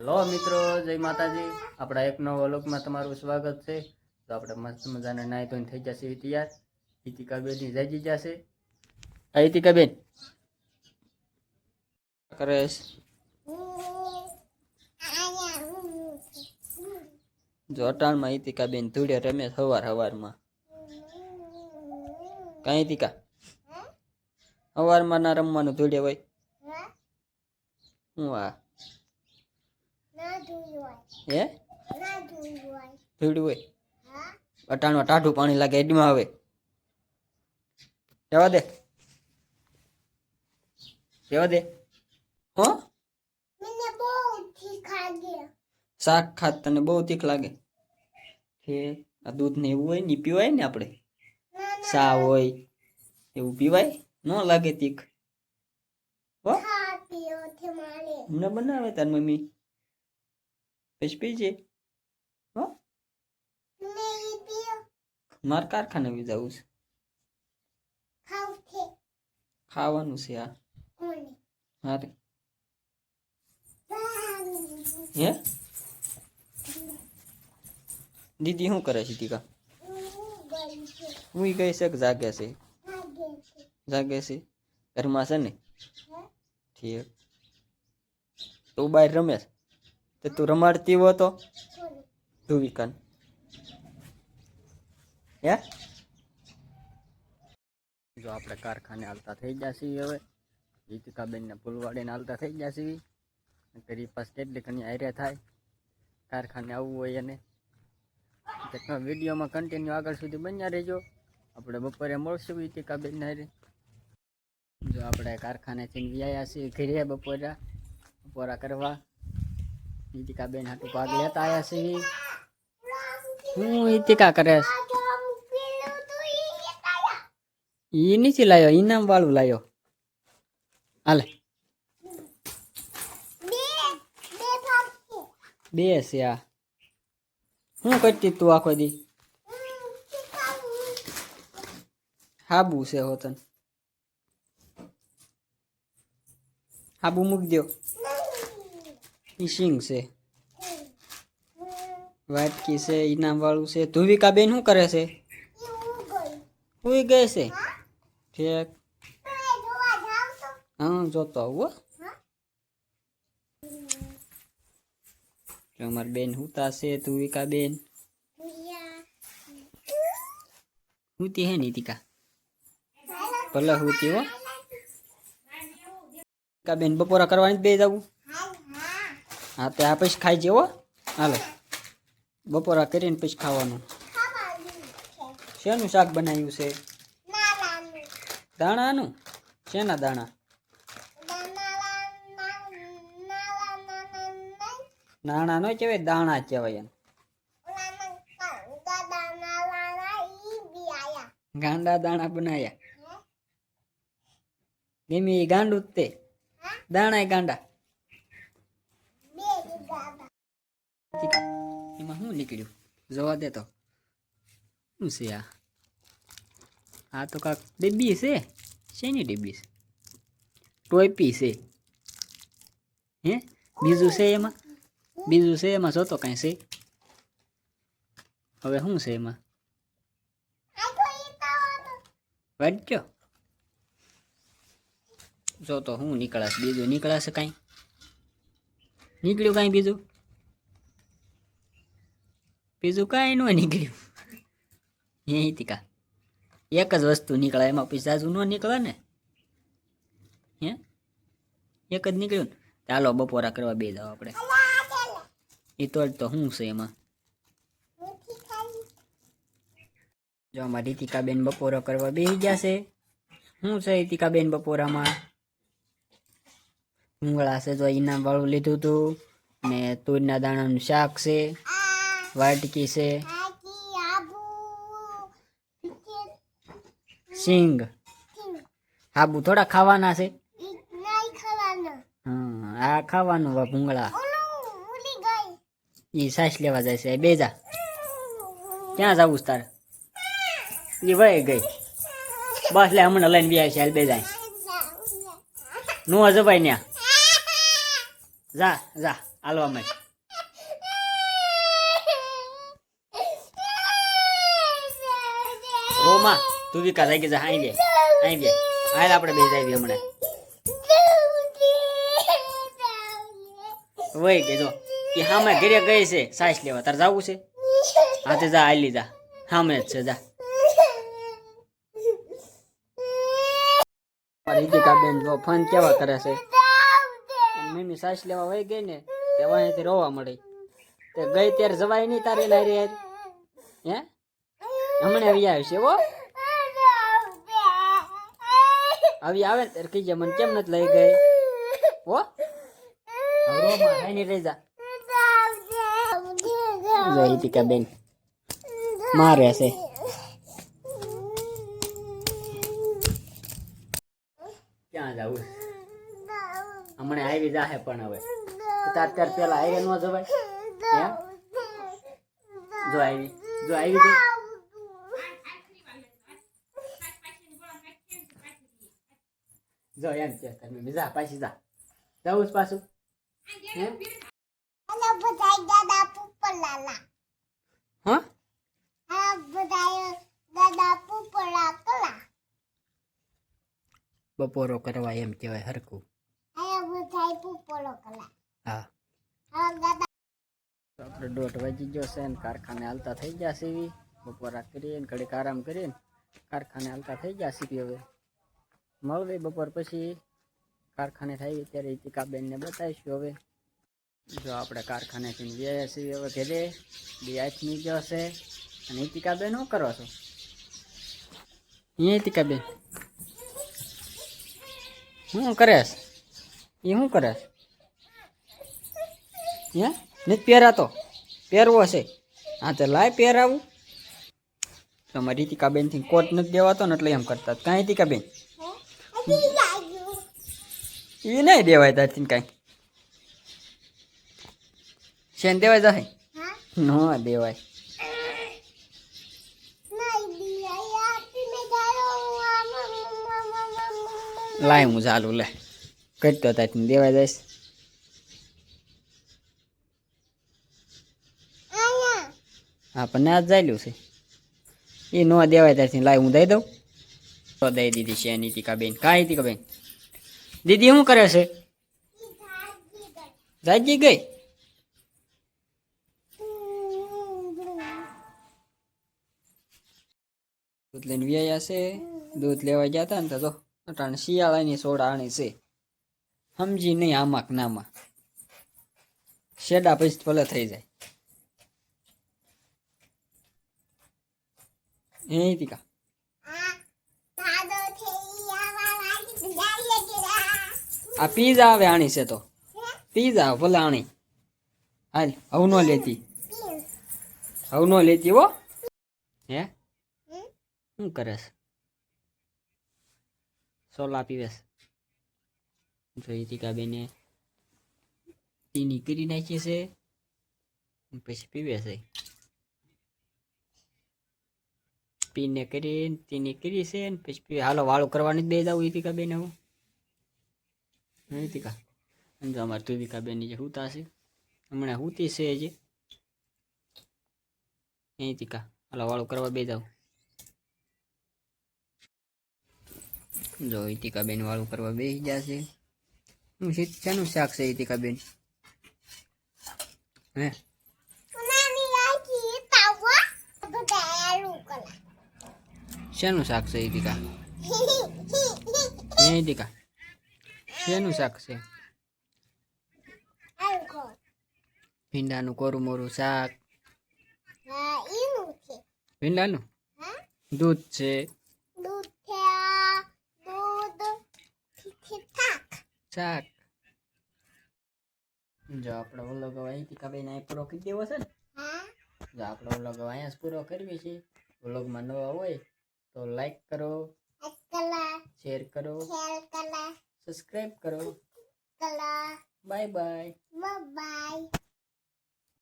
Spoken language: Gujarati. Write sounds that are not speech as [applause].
હેલો મિત્રો જય માતાજી. આપણા એક નવા લોકમાં તમારું સ્વાગત છે. તો આપણે મસ્ત મજાને નાહી ધોઈને થઈ જશે તૈયાર હિતિકાબેન જાગી જશે. આ હિતિકાબેન કરેશ છે? જો અટાણમાં હિતિકાબેન ધૂળે રમે સવાર સવારમાં કાંઈ હિતિકા સવારમાં ના રમવાનું ધૂળે હોય. હું આ? હે? ભીડું હોય. અટાણમાં ટાઢું પાણી લાગે એડમાં આવે. જવા દે. જવા દે. હો? શાક ખાત તને બહુ તીખ લાગે. આ દૂધ ને એવું હોય ને પીવાય ને આપણે? સા હોય? એવું પીવાય? ન લાગે તીખ. હો? ન બનાવે તાર મમ્મી. પીજે હો માર કારખાને બી જવું છે ખાવાનું છે આ હારે હે દીદી શું કરે છે ટીકા હું ગઈ છે કે જાગે છે જાગે છે ઘરમાં છે ને ઠીક તું બહાર રમે છે? તો તું રમાડતી હો તો. ધુવિકાન હે? જો આપણે કારખાને હાલતા થઈ જશે હવે. ગીતિકાબેનને ફૂલવાડીને હાલતા થઈ જશે કરી પાસ કેટલી ઘણી આયરે થાય. કારખાને આવવું હોય એને. વિડીયોમાં કન્ટિન્યુ આગળ સુધી બન્યા રહેજો. આપણે બપોરે મળશું હારે. જો આપણે કારખાનેથી વ્યાયા છીએ ઘરે બપોરા. બપોરા કરવા. રીતિકાબેન હાટું ભાગ લેતા આવ્યા છીએ હું રીતિકા કરે છે? ઈ નથી લાયો ઇનામ વાળું લાયો હાલે બે છે આ શું કરતી તું આખો દી હાબુ છે હોતન હાબુ મૂકી દો સિંગ છે. વાટકી છે ઇનામ વાળું છે. ધુવિકા બેન શું કરે છે? સુઈ ગઈ છે. ઠીક. હા, જોતો આવું. જો અમારી બેન હુતા છે ધુવિકા બેન હુતી હે નીતિકા. ભલે હુતી હો. બેન બપોરા કરવાની બે જવું. હા તે આ પછી ખાઈ જેવો હાલો. બપોરા કરીને પછી ખાવાનું. શેનું શાક બનાવ્યું છે? દાણાનું. શેના દાણા? નાણા નો કહેવાય દાણા કહેવાય એમ. ગાંડા દાણા બનાયા. ગમે એ ગાંડું જ તે. દાણા ગાંડા. એમાં શું નીકળ્યું? જોવા દે તો. શું છે આ? આ તો કાક ડબ્બી છે. શેની ડબ્બી છે? ટોપી છે. હે? બીજું છે એમાં? બીજું છે એમાં? જોતો કાંઈ છે. હવે શું છે એમાં? વાંચ્યો? જો તો હું નીકળાશ? બીજું નીકળાશે કાંઈ? નીકળ્યું કાંઈ બીજું? બીજું કાંઈ ન નીકળ્યું. અહીંથી કા એક જ વસ્તુ નીકળે, એમાં પછી જાજુ નીકળે ને. હે? એક જ નીકળ્યું ચાલો બપોરા કરવા બે જાવ આપણે. એ તો તો શું છે એમાં. જો અમારી રીતિકાબેન બપોરો કરવા બેસી ગયા છે. શું છે રીતિકાબેન બપોરામાં? ભૂંગળા છે જો ઈનામ વાળું લીધું હતું ને તુરના દાણાનું શાક છે. વાટકી છે સિંગ. હાબુ થોડા ખાવાના છે. આ ખાવાનું વા ભૂંગળા. ઈ સાસ લેવા જાય છે. બે જા. ક્યાં જવું તારે? ઈ વહી ગઈ. બસ લે, હમણાં લઈને બી છે. બે જાય. નો જવાય ન્યા. જા જા. હાલવા માંડ રોમા તું વિકાસ આવી જા અહીં બે અહીં બે હાલ આપણે બે જાય હમણાં. વહી કે જો, એ હામે ઘરે ગઈ છે સાસ લેવા. તારે જવું છે? હાથે જા, હાલી જા. હામે જ છે, જા. રીતિકા બેન જો ફોન કેવા કરે છે? મમ્મી સાસ લેવા વહી ગઈ ને, તે વાંથી રોવા મળી. તે ગઈ ત્યારે જવાય નહીં તારે લારી યાર હે? હમણાં આવી આવશે હો. આવી આવે ને ત્યારે કહીજે, મને કેમ નથી લઈ ગઈ? હો. રહી જા જો રીતિકા બેન. મારે છે. ક્યાં જવું? હમણાં આવી જાહે પણ હવે. તાર તાર પેલા આવી ન જવાય. જો આવી જો આવી ગઈ જો એમ કે તમે બીજા પાછી જા જવું જ પાછું. બપોરો કરવા એમ કહેવાય કલા. હા આપણે દોઢ વાગી ગયો છે ને કારખાને હાલતા થઈ ગયા સીવી બપોરા કરીને ઘડીક આરામ કરીને કારખાને હાલતા થઈ ગયા સીવી હવે મળવે બપોર પછી. કારખાને થાય ત્યારે ઇતિકાબેનને બતાવીશું હવે. જો આપણે કારખાનેથી વ્યાયા છીએ હવે ઘેરે. બે આઠમી ગયો છે અને ઇતિકાબેન શું કરો છો? અહીંયા ઇતિકાબેન શું કરેશ એ શું કરેશ હે? નથી પહેરાતો? પહેરવો છે. હા, તો લાય પહેરાવું. તમારી ઇતિકાબેનથી કોટ નથી દેવાતો ને એટલે એમ કરતા કાંઈ લાગ્યું. એ નહીં દેવાય તારથી કાંઈ. શેન દેવાય જાય? ન દેવાય. લાય હું ચાલુ લે. કરતો તારથી દેવાય જઈશ. આપણને આ જાયલું છે. એ ન દેવાય ત્યારથી લાય હું દઈ દઉં. તો દઈ દીધી છે નીતિકાબેન કાંઈ નીતિકાબેન દીદી શું કરે છે? જાજી ગઈ. દૂધ લઈને વ્યાયા છે. દૂધ લેવા ગયા હતા ને તો અટાણ શિયાળાની સોડા આણી છે. સમજી નહીં આમાં કે નામાં. શેડા પછી ભલે થઈ જાય. એ તીકા આ પીઝા આવે આણી છે તો. પીઝા ભલે આણી હાલ, હવે નો લેતી. પીન. હવે નો લેતી હો. હે? શું કરસ સોલા પીવેસ જોઈ તીકા બેને તીની કરી નાખી છે. પછી પીવે છે. પીને કરીને તીની કરી છે ને પછી હાલો, વાળું કરવાની જ બે જાવ ઈતિકા બેન હું. ઈતિકા અને જો અમારે તુવિકા બેન જે હુતા છે. હમણાં હુતી છે જે. નૈતિકા. હાલો વાળું કરવા બે જાવ જો ઈતિકાબેન વાળું કરવા બેસી જશે છે. હું શાનું શાક છે હે. બધા આલુ કલા. શેનું શાક છે ઇતિકા હે ઈતિકા [laughs] શેનું શાક છે? ભીંડાનું કોરું મોરું શાક. ભીંડાનું? દૂધ છે. શાક. જો આપણો ઓલો ગવા ઈતિકાબેન અહીં પૂરો કરી દેવો છે ને? જો આપણો ઓલો ગવાય અહીંયા જ પૂરો કરવી છે. વ્લોગમાં નવા હોય તો લાઈક કરો શેર કરો. સબસ્ક્રાઈબ કરો. કલા બાય બાય બાય